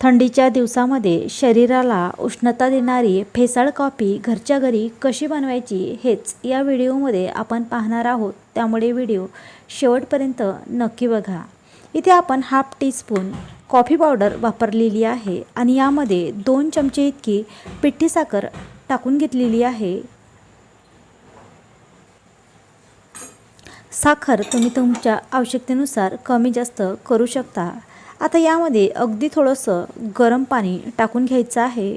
थंडीच्या दिवसामध्ये शरीराला उष्णता देणारी फेसाळ कॉफी घरच्या घरी कशी बनवायची हेच या व्हिडिओमध्ये आपण पाहणार आहोत. त्यामुळे व्हिडिओ शेवटपर्यंत नक्की बघा. इथे आपण हाफ टीस्पून कॉफी पावडर वापरलेली आहे आणि यामध्ये दोन चमचे इतकी पिठी साखर टाकून घेतलेली आहे. साखर तुम्ही तुमच्या आवश्यकतेनुसार कमी जास्त करू शकता. आता यामध्ये अगदी थोडंसं गरम पाणी टाकून घ्यायचं आहे.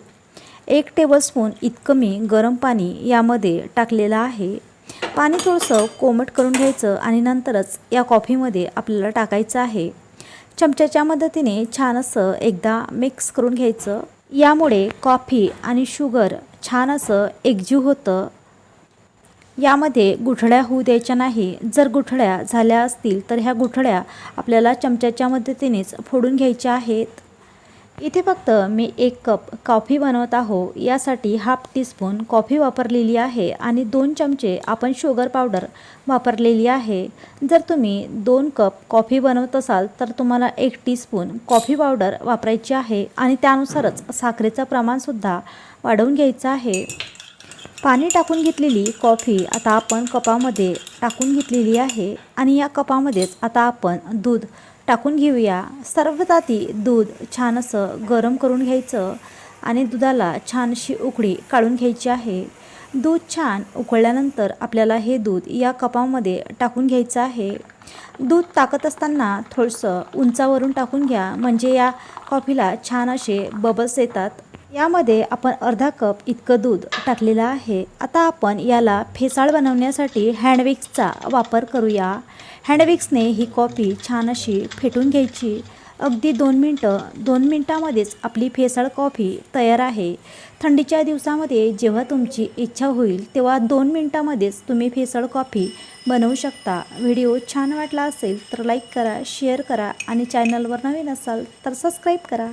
एक टेबलस्पून इतकं मी गरम पाणी यामध्ये टाकलेलं आहे. पाणी थोडंसं कोमट करून घ्यायचं आणि नंतरच या कॉफीमध्ये आपल्याला टाकायचं आहे. चमच्याच्या मदतीने छान असं एकदा मिक्स करून घ्यायचं. यामुळे कॉफी आणि शुगर छान असं एकजीव होतं. यामध्ये गुठळ्या होऊ द्यायच्या नाही. जर गुठळ्या झाल्या असतील तर ह्या गुठळ्या आपल्याला चमच्याच्या मदतीनेच फोडून घ्यायच्या आहेत. इथे फक्त मी एक कप कॉफी बनवत आहो यासाठी हाफ टीस्पून कॉफी वापरलेली आहे आणि दोन चमचे आपण शुगर पावडर वापरलेली आहे. जर तुम्ही दोन कप कॉफी बनवत असाल तर तुम्हाला एक टीस्पून कॉफी पावडर वापरायची आहे आणि त्यानुसारच साखरेचं प्रमाणसुद्धा वाढवून घ्यायचं आहे. पाणी टाकून घेतलेली कॉफी आता आपण कपामध्ये टाकून घेतलेली आहे आणि या कपामध्येच आता आपण दूध टाकून घेऊया. सर्व ताती दूध छान असं गरम करून घ्यायचं आणि दुधाला छानशी उकळी काढून घ्यायची आहे. दूध छान उकळल्यानंतर आपल्याला हे दूध या कपामध्ये टाकून घ्यायचं आहे. दूध टाकत असताना थोडंसं उंचावरून टाकून घ्या. म्हणजे या कॉफीला छान असे बबल्स येतात. यामध्ये आपण अर्धा कप इतकं दूध टाकलेलं आहे. आता आपण याला फेसाळ बनवण्यासाठी हँडविक्सचा वापर करूया. हँडविक्सने ही कॉफी छान अशी फेटून घ्यायची. अगदी दोन मिनटं दोन मिनटामध्येच आपली फेसाळ कॉफी तयार आहे. थंडीच्या दिवसामध्ये जेव्हा तुमची इच्छा होईल तेव्हा दोन मिनटामध्येच तुम्ही फेसाळ कॉफी बनवू शकता. व्हिडिओ छान वाटला असेल तर लाईक करा शेअर करा आणि चॅनलवर नवीन असाल तर सबस्क्राईब करा.